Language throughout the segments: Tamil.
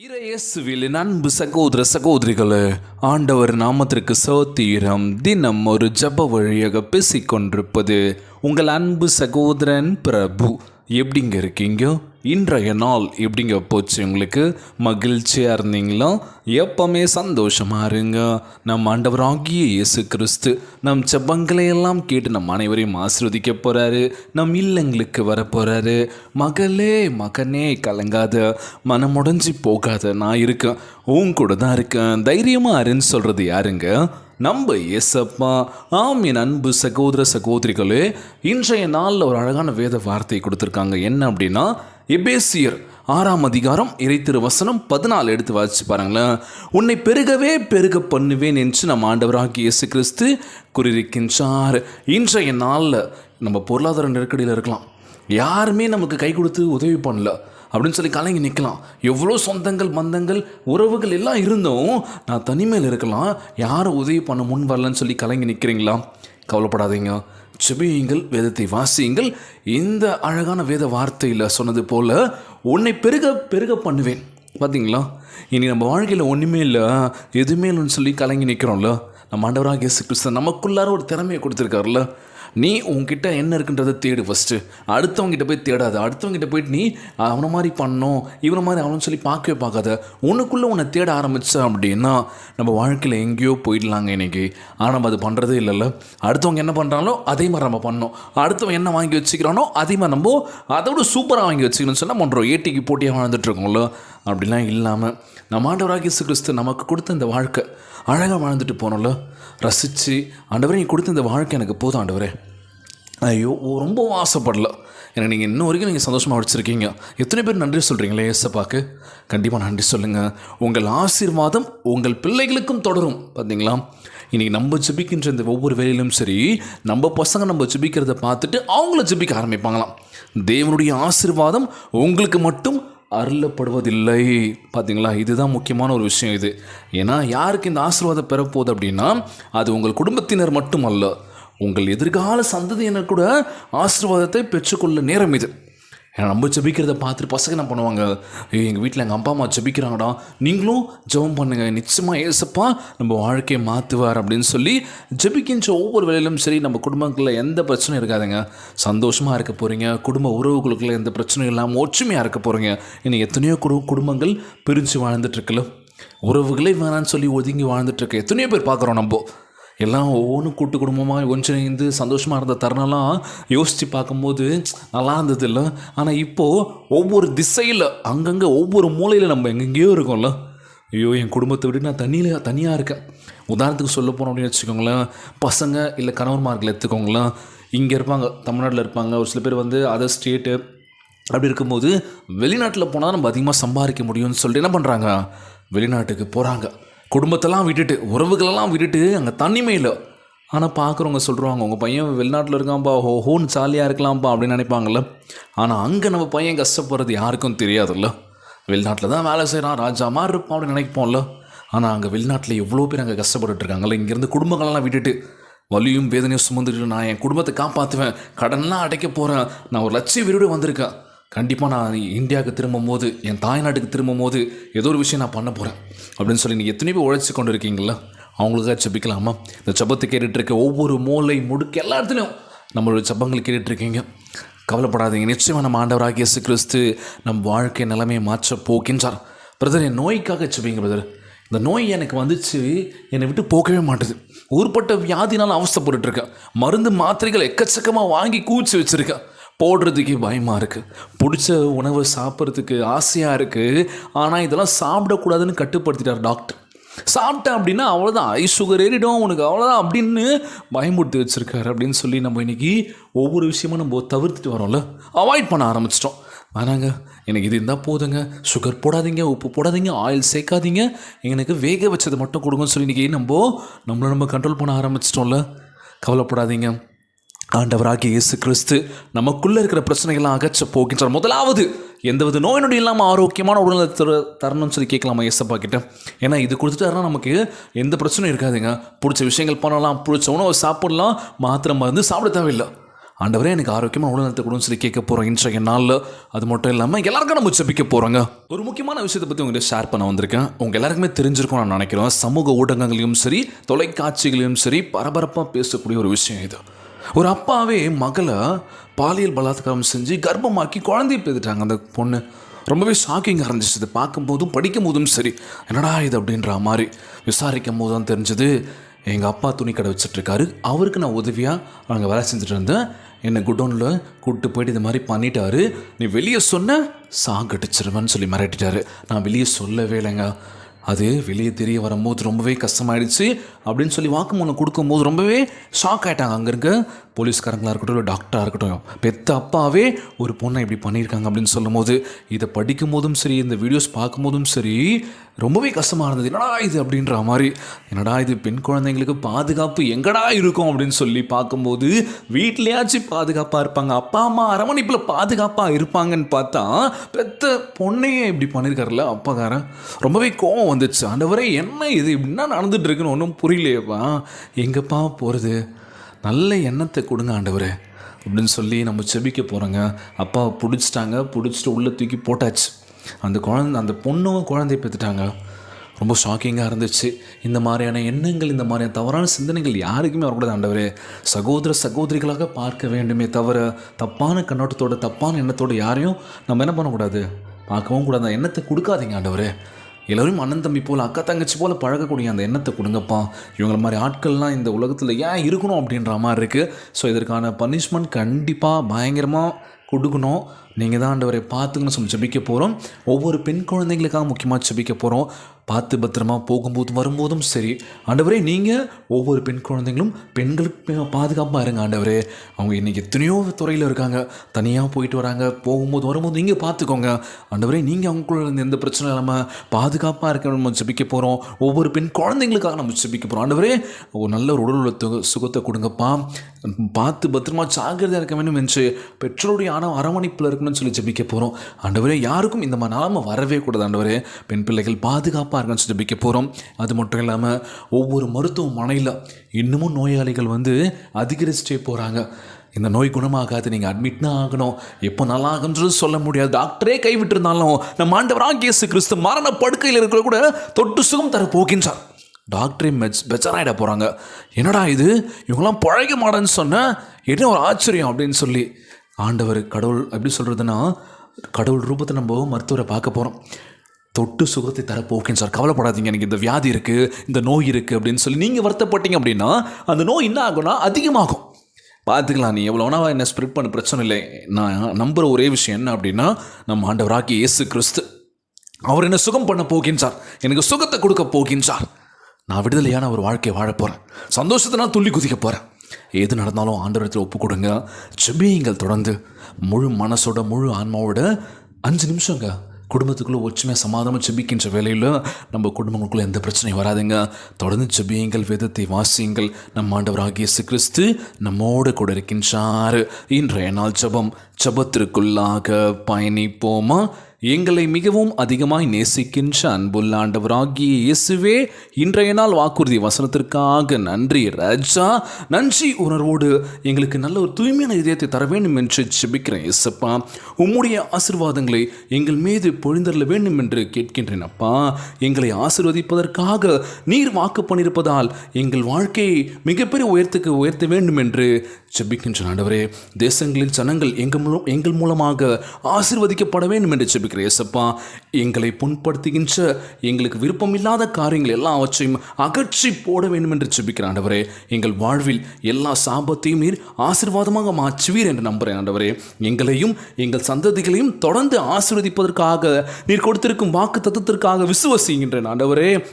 இறையேசுவில் அன்பு சகோதர சகோதரிகளே ஆண்டவர் நாமத்திற்கு சோத்தீரம் தினம் ஒரு ஜப வழியாக பேசிக்கொண்டிருப்பது உங்கள் அன்பு சகோதரன் பிரபு. எப்படிங்க இருக்கீங்க? இன்றைய நாள் எப்படிங்க போச்சு உங்களுக்கு? மகிழ்ச்சியாக இருந்தீங்களா? எப்பவுமே சந்தோஷமாக இருங்க. நம் ஆண்டவராகிய இயேசு கிறிஸ்து நம் ஜெபங்களை எல்லாம் கேட்டு நம் அனைவரையும் ஆசிர்வதிக்க போகிறாரு நம் இல்லங்களுக்கு வர போகிறாரு மகளே மகனே கலங்காத மனமுடைஞ்சி போகாத நான் இருக்கேன். உன் கூட தான் இருக்கேன். தைரியமாக இருன்னு சொல்கிறது யாருங்க? நம்ம ஏசப்பா ஆம் என் அன்பு சகோதர சகோதரிகளே இன்றைய நாளில் ஒரு அழகான வேத வார்த்தை கொடுத்துருக்காங்க. என்ன அப்படின்னா எபேசியர் ஆறாம் அதிகாரம் இறைத்திரு வசனம் பதினாலு எடுத்து வாசிச்சு பாருங்களேன். உன்னை பெருகவே பெருக பண்ணுவேன் என்று நம்ம ஆண்டவராகிய இயேசு கிறிஸ்து கூறியிருக்கின்றார். இன்றைய நாளில் நம்ம பொருளாதார நெருக்கடியில் இருக்கலாம். யாருமே நமக்கு கை கொடுத்து உதவி பண்ணல. அப்படின்னு சொல்லி கலங்கி நிற்கலாம் எவ்வளோ சொந்தங்கள் பந்தங்கள் உறவுகள் எல்லாம் இருந்தும் நான் தனிமையில் இருக்கலாம். யாரும் உதவி பண்ண முன் வரலன்னு சொல்லி கலங்கி நிற்கிறீங்களா கவலைப்படாதீங்க. செபியுங்கள் வேதத்தை வாசியுங்கள். இந்த அழகான வேத வார்த்தையில் சொன்னது போல் உன்னை பெருக பெருக பண்ணுவேன். பார்த்தீங்களா இனி நம்ம வாழ்க்கையில் ஒன்றுமே இல்லை. எதுவுமே இல்லைன்னு சொல்லி கலங்கி நிற்கிறோம்ல நம்ம ஆண்டவராக இயேசு கிறிஸ்து நமக்குள்ளார ஒரு திறமையை கொடுத்துருக்காருல்ல. நீ உன்கிட்ட என்ன இருக்குன்றதை தேடு ஃபஸ்ட்டு அடுத்தவங்ககிட்ட போய் தேடாத. அடுத்தவங்ககிட்ட போயிட்டு நீ அவனை மாதிரி பண்ணணும் இவனை மாதிரி அவனு சொல்லி பார்க்கவே பார்க்காத. உனக்குள்ளே உன்னை தேட ஆரம்பிச்ச அப்படின்னா நம்ம வாழ்க்கையில் எங்கேயோ போயிடலாங்க இன்றைக்கி ஆனால் நம்ம அது பண்ணுறதே இல்லைல்ல. அடுத்தவங்க என்ன பண்ணுறாங்களோ அதே மாதிரி நம்ம பண்ணோம் அடுத்தவங்க என்ன வாங்கி வச்சுக்கிறானோ அதே மாதிரி நம்ம அதோட சூப்பராக வாங்கி வச்சுக்கணும்னு சொன்னால் பண்ணுறோம் ஏட்டிக்கு போட்டியாக வாழ்ந்துட்டுருக்கோம்ல அப்படிலாம் இல்லாமல் நம்ம ஆண்டவராக இயேசு கிறிஸ்து நமக்கு கொடுத்த இந்த வாழ்க்கை அழகாக வாழ்ந்துட்டு போனோம்ல. ரசித்து ஆண்டவரே நீ கொடுத்த இந்த வாழ்க்கை எனக்கு போதும் ஆண்டவரே. ஐயோ ஓ, ரொம்பவும் ஆசைப்படல. ஏன்னா நீங்கள் இன்ன வரைக்கும் நீங்கள் சந்தோஷமாக வச்சுருக்கீங்க. எத்தனை பேர் நன்றி சொல்கிறீங்களே ஏசப்பாக்கு? கண்டிப்பாக நன்றி சொல்லுங்கள் உங்கள் ஆசீர்வாதம் உங்கள் பிள்ளைகளுக்கும் தொடரும். பார்த்தீங்களா இன்றைக்கி நம்ம ஜெபிக்கின்ற இந்த ஒவ்வொரு வேலையிலும் சரி நம்ம பசங்க நம்ம ஜெபிக்கிறத பார்த்துட்டு அவங்கள ஜெபிக்க ஆரம்பிப்பாங்களாம். தேவனுடைய ஆசீர்வாதம் உங்களுக்கு மட்டும் அருளப்படுவதில்லை. பார்த்தீங்களா இதுதான் முக்கியமான ஒரு விஷயம் இது. ஏன்னா யாருக்கு இந்த ஆசீர்வாதம் பெறப்போகுது அப்படின்னா அது உங்கள் குடும்பத்தினர் மட்டுமல்ல. உங்கள் எதிர்கால சந்ததியினர் கூட ஆசீர்வாதத்தை பெற்றுக்கொள்ள நேரம் இது. நம்ம ஜெபிக்கிறத பார்த்துட்டு பசங்க என்ன பண்ணுவாங்க? எங்கள் வீட்டில் எங்கள் அப்பா அம்மா ஜபிக்கிறாங்கடா நீங்களும் ஜெபம் பண்ணுங்க. நிச்சயமாக ஏசப்பா நம்ம வாழ்க்கையை மாற்றுவார் அப்படின்னு சொல்லி ஜெபிக்கின்ற ஒவ்வொரு வேலையிலும் சரி நம்ம குடும்பங்களில் எந்த பிரச்சனையும் இருக்காதுங்க. சந்தோஷமாக இருக்க போகிறீங்க குடும்ப உறவுகளுக்குள்ள எந்த பிரச்சனையும் இல்லாமல் ஒற்றுமையாக இருக்க போகிறீங்க இன்னும் எத்தனையோ குடு குடும்பங்கள் பிரிஞ்சு வாழ்ந்துட்டுருக்குல்ல உறவுகளே வேணான்னு சொல்லி ஒதுங்கி வாழ்ந்துட்டுருக்கு எத்தனையோ பேர் பார்க்குறோம் நம்ம. எல்லாம் ஒவ்வொன்றும் கூட்டு குடும்பமாக ஒன்றிணைந்து சந்தோஷமாக இருந்த தருணம்லாம் யோசித்து பார்க்கும்போது நல்லா இருந்தது இல்லை. ஆனால் இப்போது ஒவ்வொரு திசையில் அங்கங்கே ஒவ்வொரு மூலையில் நம்ம எங்கெங்கேயோ இருக்கோம்ல. ஐயோ என் குடும்பத்தை விட்டு நான் தண்ணியில் தனியாக இருக்கேன். உதாரணத்துக்கு சொல்ல போனோம் அப்படின்னு வச்சுக்கோங்களேன். பசங்க இல்லை கணவன்மார்கள் எடுத்துக்கோங்களேன். இங்கே இருப்பாங்க தமிழ்நாட்டில் இருப்பாங்க. ஒரு சில பேர் வந்து அதர் ஸ்டேட்டு அப்படி இருக்கும்போது வெளிநாட்டில் போனால் நம்ம அதிகமாக சம்பாதிக்க முடியும்னு சொல்லிட்டு என்ன பண்ணுறாங்க வெளிநாட்டுக்கு போகிறாங்க குடும்பத்தெல்லாம் விட்டுட்டு உறவுகளெல்லாம் விட்டுட்டு அங்கே தனிமையில் ஆனால் பார்க்குறவங்க சொல்கிறாங்க உங்கள் பையன் வெளிநாட்டில் இருக்கான்ப்பா ஹோ ஹோன்னு ஜாலியாக இருக்கலாம்ப்பா அப்படின்னு நினைப்பாங்கல்ல. ஆனால் அங்கே நம்ம பையன் கஷ்டப்படுறது யாருக்கும் தெரியாதுல்ல. வெளிநாட்டில் தான் வேலை செய்கிறான் ராஜா மாதிரி இருப்பான் அப்படின்னு நினைப்போம்ல. ஆனால் அங்கே வெளிநாட்டில் எவ்வளோ பேர் அங்கே கஷ்டப்பட்டுட்டு இருக்காங்கல்ல. இங்கேருந்து குடும்பங்களெல்லாம் விட்டுட்டு வலியும் வேதனையும் சுமந்துட்டு நான் என் குடும்பத்தை காப்பாற்றுவேன் கடன்லாம் அடைக்க போகிறேன் நான் ஒரு லட்சிய வீடு வந்திருக்கேன். கண்டிப்பாக நான் இந்தியாவுக்கு திரும்பும் போது என் தாய்நாட்டுக்கு திரும்பும் போது ஏதோ ஒரு விஷயம் நான் பண்ண போகிறேன் அப்படின்னு சொல்லி நீங்கள் எத்தனை பேர் உழைச்சி கொண்டு இருக்கீங்களா அவங்களுக்காக ஜபிக்கலாமா? இந்த ஜபத்தை கேட்டுட்டு இருக்க ஒவ்வொரு மூளை முடுக்க எல்லா இடத்துலையும் நம்மளோட ஜபங்கள் கேட்டுட்ருக்கீங்க கவலைப்படாதீங்க. நிச்சயமாக நம்ம ஆண்டவராக இயேசு கிறிஸ்து நம் வாழ்க்கை நிலைமையை மாற்ற போகின்றார். பிரதர் என் நோய்க்காக ஜபிங்க பிரதர். இந்த நோய் எனக்கு வந்துச்சு என்னை விட்டு போகவே மாட்டுது. ஊர்பட்ட வியாதினால் அவஸ்தைப்பட்டுட்டு மருந்து மாத்திரைகள் எக்கச்சக்கமாக வாங்கி கூச்சி வச்சுருக்கேன். போடுறதுக்கே பயமாக இருக்குது பிடிச்ச உணவை சாப்பிட்றதுக்கு ஆசையாக இருக்குது ஆனால் இதெல்லாம் சாப்பிடக்கூடாதுன்னு கட்டுப்படுத்திட்டார் டாக்டர். சாப்பிட்டேன் அப்படின்னா அவ்வளோதான் ஐ சுகர் ஏறிடும் உனக்கு. அவ்வளோதான் அப்படின்னு பயமுறுத்தி வச்சுருக்காரு அப்படின்னு சொல்லி நம்ம இன்றைக்கி ஒவ்வொரு விஷயமும் நம்ம தவிர்த்துட்டு வரோம்ல. அவாய்ட் பண்ண ஆரம்பிச்சிட்டோம். வேணாங்க. எனக்கு இது இருந்தால் போதுங்க. சுகர் போடாதீங்க உப்பு போடாதீங்க ஆயில் சேர்க்காதீங்க. எனக்கு வேக வச்சது மட்டும் கொடுங்கன்னு சொல்லி இன்றைக்கி நம்ம நம்மளை நம்ம கண்ட்ரோல் பண்ண ஆரம்பிச்சிட்டோம்ல. கவலைப்படாதீங்க. ஆண்டவராகிய இயேசு கிறிஸ்து நமக்குள்ளே இருக்கிற பிரச்சனைகள்லாம் அகற்ற போகின்றார். முதலாவது எந்தவித நோய் நொடி இல்லாமல் ஆரோக்கியமான உடல்நலத்தை தர தரணும்னு சொல்லி கேட்கலாமா ஏசப்பா கிட்ட? ஏன்னா இது கொடுத்துட்டாருன்னா நமக்கு எந்த பிரச்சனையும் இருக்காதுங்க. பிடிச்ச விஷயங்கள் பண்ணலாம் பிடிச்ச உணவை சாப்பிடலாம் மாத்திரை மருந்து சாப்பிட தேவையில்லை. ஆண்டவரே எனக்கு ஆரோக்கியமாக உடல்நலத்தை கொடுன்னு சொல்லி கேட்க போகிறோம் இன்றைய நாளில். அது மட்டும் இல்லாமல் எல்லாருக்கும் நம்ம உச்சபிக்க போகிறோங்க ஒரு முக்கியமான விஷயத்தை பற்றி உங்கள்கிட்ட ஷேர் பண்ண வந்திருக்கேன். உங்கள் எல்லாருக்குமே தெரிஞ்சிருக்கும் நான் நினைக்கிறேன். சமூக ஊடகங்களையும் சரி தொலைக்காட்சிகளையும் சரி பரபரப்பாக பேசக்கூடிய ஒரு விஷயம் இது. ஒரு அப்பாவே மகளை பாலியல் பலாத்காரம் செஞ்சு கர்ப்பமாக்கி குழந்தைய பெற்றுட்டாங்க. அந்த பொண்ணு ரொம்பவே ஷாக்கிங்காக இருந்துச்சு. இது பார்க்கும்போதும் படிக்கும் போதும் சரி. என்னடா இது அப்படின்ற மாதிரி விசாரிக்கும் போது தான் தெரிஞ்சது. எங்கள் அப்பா துணி கடை வச்சிட்ருக்காரு அவருக்கு நான் உதவியாக அங்கே வேலை செஞ்சுட்டு இருந்தேன். என்னை குடோனில் கூப்பிட்டு போயிட்டு இது மாதிரி பண்ணிட்டாரு. நீ வெளியே சொன்ன சாகடிச்சிருவேன்னு சொல்லி மிரட்டிட்டாரு. நான் வெளியே சொல்லவே இல்லைங்க. அது வெளியே தெரிய வரும்போது ரொம்பவே கஷ்டமாயிடுச்சு அப்படின்னு சொல்லி வாக்குமூலம் கொடுக்கும்போது ரொம்பவே ஷாக் ஆகிட்டாங்க அங்கே இருக்க. போலீஸ்காரங்களாக இருக்கட்டும் இல்லை டாக்டராக இருக்கட்டும் பெத்த அப்பாவே ஒரு பொண்ணை இப்படி பண்ணியிருக்காங்க அப்படின்னு சொல்லும்போது இதை படிக்கும் போதும் சரி இந்த வீடியோஸ் பார்க்கும்போதும் சரி ரொம்பவே கஷ்டமாக இருந்தது என்னடா இது அப்படின்ற மாதிரி என்னடா இது பெண் குழந்தைங்களுக்கு பாதுகாப்பு எங்கடா இருக்கும் அப்படின்னு சொல்லி பார்க்கும்போது வீட்லேயாச்சும் பாதுகாப்பாக இருப்பாங்க. அப்பா அம்மா அரவணைப்பில் பாதுகாப்பாக இருப்பாங்கன்னு பார்த்தா பெத்த பொண்ணையே இப்படி பண்ணியிருக்காருல்ல அப்பாக்காரன் ரொம்பவே கோவம் வந்துச்சு. ஆண்டவரே என்ன இது? என்ன நடந்துட்டு இருக்குன்னு ஒன்றும் புரியலையேப்பா. எங்கப்பா போகிறது நல்ல எண்ணத்தை கொடுங்க ஆண்டவரே அப்படின்னு சொல்லி நம்ம செபிக்க போகிறோங்க அப்பாவை பிடிச்சிட்டாங்க பிடிச்சிட்டு உள்ளே தூக்கி போட்டாச்சு. அந்த குழந்தை அந்த பொண்ணும் குழந்தைய பெற்றுட்டாங்க ரொம்ப ஷாக்கிங்காக இருந்துச்சு. இந்த மாதிரியான எண்ணங்கள் இந்த மாதிரியான தவறான சிந்தனைகள் யாருக்குமே வரக்கூடாது ஆண்டவரே. சகோதர சகோதரிகளாக பார்க்க வேண்டுமே தவிர தப்பான கண்ணோட்டத்தோட தப்பான எண்ணத்தோடு யாரையும் நம்ம என்ன பண்ணக்கூடாது? பார்க்கவும் கூடாது. அந்த எண்ணத்தை கொடுக்காதீங்க ஆண்டவரே. எல்லோரும் அண்ணன் தம்பி போல் அக்கா தங்கச்சி போல் பழகக்கூடிய அந்த எண்ணத்தை கொடுங்கப்பா. இவங்கள மாதிரி ஆட்கள்லாம் இந்த உலகத்தில் ஏன் இருக்கணும் அப்படின்ற மாதிரி இருக்குது ஸோ இதற்கான பனிஷ்மெண்ட் கண்டிப்பாக பயங்கரமாக கொடுக்கணும். நீங்கள் தான் ஆண்டவரை பார்த்துக்கணும் சொல்லி ஜெபிக்க போகிறோம் ஒவ்வொரு பெண் குழந்தைங்களுக்காக முக்கியமாக ஜெபிக்க போகிறோம் பார்த்து பத்திரமா போகும்போதும் வரும்போதும் சரி. ஆண்டவரே நீங்கள் ஒவ்வொரு பெண் குழந்தைங்களும் பெண்களுக்கு பாதுகாப்பாக இருங்க ஆண்டவரே. அவங்க இன்றைக்கி எத்தனையோ துறையில் இருக்காங்க. தனியாக போயிட்டு வராங்க. போகும்போது வரும்போது நீங்கள் பார்த்துக்கோங்க. ஆண்டவரே நீங்கள் அவங்களுக்குள்ள இருந்து எந்த பிரச்சனை இல்லாமல் பாதுகாப்பாக இருக்க நம்ம ஜபிக்க போகிறோம் ஒவ்வொரு பெண் குழந்தைங்களுக்காக நம்ம ஜெபிக்க போகிறோம் ஆண்டவரே ஒரு நல்ல ஒரு உடல் உள்ள சுகத்தை கொடுங்கப்பா. பார்த்து பத்திரமா ஜாகிரதையாக இருக்க வேண்டும் என்று பெற்றோருடைய ஆன அரவணைப்பில் இருக்கணும்னு சொல்லி ஜபிக்க போகிறோம் ஆண்டவரே யாருக்கும் இந்த மாதிரி நாம வரவே கூடாது ஆண்டவரே. பெண் பிள்ளைகள் பாதுகாப்பாக இருக்கணும்னு சொல்லி ஜபிக்க போகிறோம் அது மட்டும் இல்லாமல் ஒவ்வொரு மருத்துவமனையில் இன்னமும் நோயாளிகள் வந்து அதிகரிச்சிட்டே போகிறாங்க இந்த நோய் குணமாகாது நீங்கள் அட்மிட்னா ஆகணும். எப்போ நல்லா ஆகுன்றது சொல்ல முடியாது. டாக்டரே கைவிட்டிருந்தாலும் நம்ம ஆண்டவராக இயேசு கிறிஸ்து மரண படுக்கையில் இருக்கிற கூட தொட்டு சுகம் தர போகின்றார். டாக்டரே மெச் பெச்சராயிட போகிறாங்க என்னடா இது? இவங்களாம் பழக மாட்டேன்னு சொன்ன என்ன ஒரு ஆச்சரியம் அப்படின்னு சொல்லி ஆண்டவர் கடவுள் எப்படி சொல்கிறதுன்னா கடவுள் ரூபத்தை நம்ம மருத்துவரை பார்க்க போகிறோம் தொட்டு சுகத்தை தர போக்கேன் சார் கவலைப்படாதீங்க. எனக்கு இந்த வியாதி இருக்குது இந்த நோய் இருக்குது அப்படின்னு சொல்லி நீங்கள் வருத்தப்பட்டீங்க அப்படின்னா அந்த நோய் என்ன ஆகும்னா அதிகமாகும். பார்த்துக்கலாம் நீ எவ்வளோ வேணா என்ன ஸ்ப்ரெட் பண்ண பிரச்சனை இல்லை. நான் நம்புகிற ஒரே விஷயம் என்ன அப்படின்னா நம்ம ஆண்டவராக்கி இயேசு கிறிஸ்து. அவர் என்ன சுகம் பண்ண போகின்றார். எனக்கு சுகத்தை கொடுக்க போகின்றார். நான் விடுதலையான ஒரு வாழ்க்கையை வாழ போகிறேன் சந்தோஷத்தை நான் துள்ளி குதிக்க போகிறேன் எது நடந்தாலும் ஆண்டவரத்தில் ஒப்பு கொடுங்க ஜெபியுங்கள் தொடர்ந்து. முழு மனசோட முழு ஆன்மாவோட அஞ்சு நிமிஷங்க. குடும்பத்துக்குள்ளே ஒற்றுமையாக சமாதானம் ஜெபிக்கின்ற வேலையில் நம்ம குடும்பங்களுக்குள்ளே எந்த பிரச்சனையும் வராதுங்க. தொடர்ந்து ஜெபியுங்கள் வேதத்தை வாசியுங்கள். நம்ம ஆண்டவராகிய இயேசு கிறிஸ்து நம்மோடு கூட இருக்கின்றார். இன்றைய நாள் ஜெபம் ஜெபத்திற்குள்ளாக பயணிப்போமா? எங்களை மிகவும் அதிகமாய் நேசிக்கின்ற அன்புள்ள ஆண்டவராகிய இயேசுவே இன்றைய நாள் வாக்குறுதி வசனத்திற்காக நன்றி ராஜா. நன்றி உணர்வோடு எங்களுக்கு நல்ல ஒரு தூய்மையான இதயத்தை தர வேண்டும் என்று ஜெபிக்கிறேன் இயேசப்பா. உம்முடைய ஆசிர்வாதங்களை எங்கள் மீது பொழிந்தரல வேண்டும் என்று கேட்கின்றேன் அப்பா. எங்களை ஆசிர்வதிப்பதற்காக நீர் வாக்கு பண்ணியிருப்பதால் எங்கள் வாழ்க்கையை மிகப்பெரிய உயர்த்துக்கு உயர்த்த வேண்டும் என்று ஜெபிக்கின்ற ஆண்டவரே. தேசங்களில் ஜனங்கள் எங்கள் மூலம் எங்கள் மூலமாக ஆசிர்வதிக்கப்பட வேண்டும் என்று ஜெபிக்கிறேன். இயேசப்பா எங்களை புண்படுத்துகின்ற எங்களுக்கு விருப்பமில்லாத காரியங்கள் எல்லாவற்றையும் அகற்றி போட வேண்டும் என்று ஜெபிக்கிறேன் ஆண்டவரே எங்கள் வாழ்வில் எல்லா சாபத்தையும் நீர் ஆசீர்வாதமாக மாற்றுவீர் என்று நம்புகிறேன் ஆண்டவரே. எங்களையும் எங்கள் சந்ததிகளையும் தொடர்ந்து ஆசீர்வதிப்பதற்காக நீர் கொடுத்திருக்கும் வாக்கு தத்துவத்திற்காக விசுவசிக்கின்றேன் ஆண்டவரே.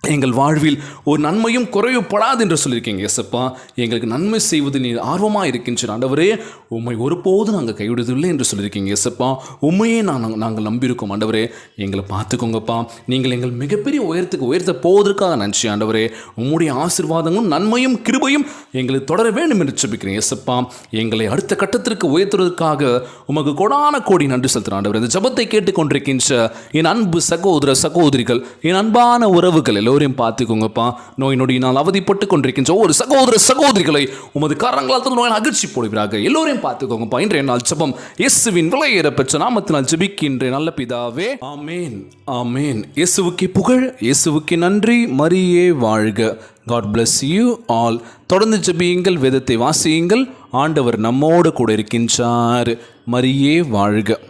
எங்கள் வாழ்வில் ஒரு நன்மையும் குறைவுப்படாது என்று சொல்லியிருக்கீங்க எசப்பா எங்களுக்கு நன்மை செய்வது நீ ஆர்வமாக இருக்கின்ற ஆண்டவரே உண்மை ஒருபோதும் நாங்கள் கைவிடுவதில்லை என்று சொல்லியிருக்கீங்க எசப்பா உண்மையே நான் நாங்கள் நம்பியிருக்கோம் ஆண்டவரே. எங்களை பார்த்துக்கோங்கப்பா. நீங்கள் எங்கள் மிகப்பெரிய உயரத்துக்கு உயர்த்த போவதற்காக நன்றி ஆண்டவரே. உம்முடைய ஆசிர்வாதங்களும் நன்மையும் கிருபையும் எங்களுக்கு தொடர வேண்டும் என்று ஜெபிக்கிறேன் எசப்பா எங்களை அடுத்த கட்டத்திற்கு உயர்த்துவதற்காக உமக்கு கொடான கோடி நன்றி செலுத்துகிறேன் ஆண்டவரே. இந்த ஜபத்தை கேட்டுக்கொண்டிருக்கின்ற என் அன்பு சகோதர சகோதரிகள் என் அன்பான உறவுகள் எல்லோரையும் பார்த்துக்கோங்கப்பா. நோய் நொடியினால் அவதிப்பட்டு கொண்டிருக்கின்ற ஒவ்வொரு சகோதர சகோதரிகளை உமது கரங்களால் தந்து நோய் அகழ்ச்சி போடுவீராக. எல்லோரையும் பார்த்துக்கோங்கப்பா. இன்றைய நாள் ஜெபம் இயேசுவின் விலையேற பெற்ற நாமத்தினால் ஜபிக்கின்ற நல்ல பிதாவே. ஆமேன் ஆமேன். இயேசுவுக்கு புகழ் இயேசுவுக்கு நன்றி. மரியே வாழ்க. காட் பிளஸ் யூ ஆல் தொடர்ந்து ஜெபியுங்கள் வேதத்தை வாசியுங்கள். ஆண்டவர் நம்மோடு கூட இருக்கின்றார். மரியே வாழ்க.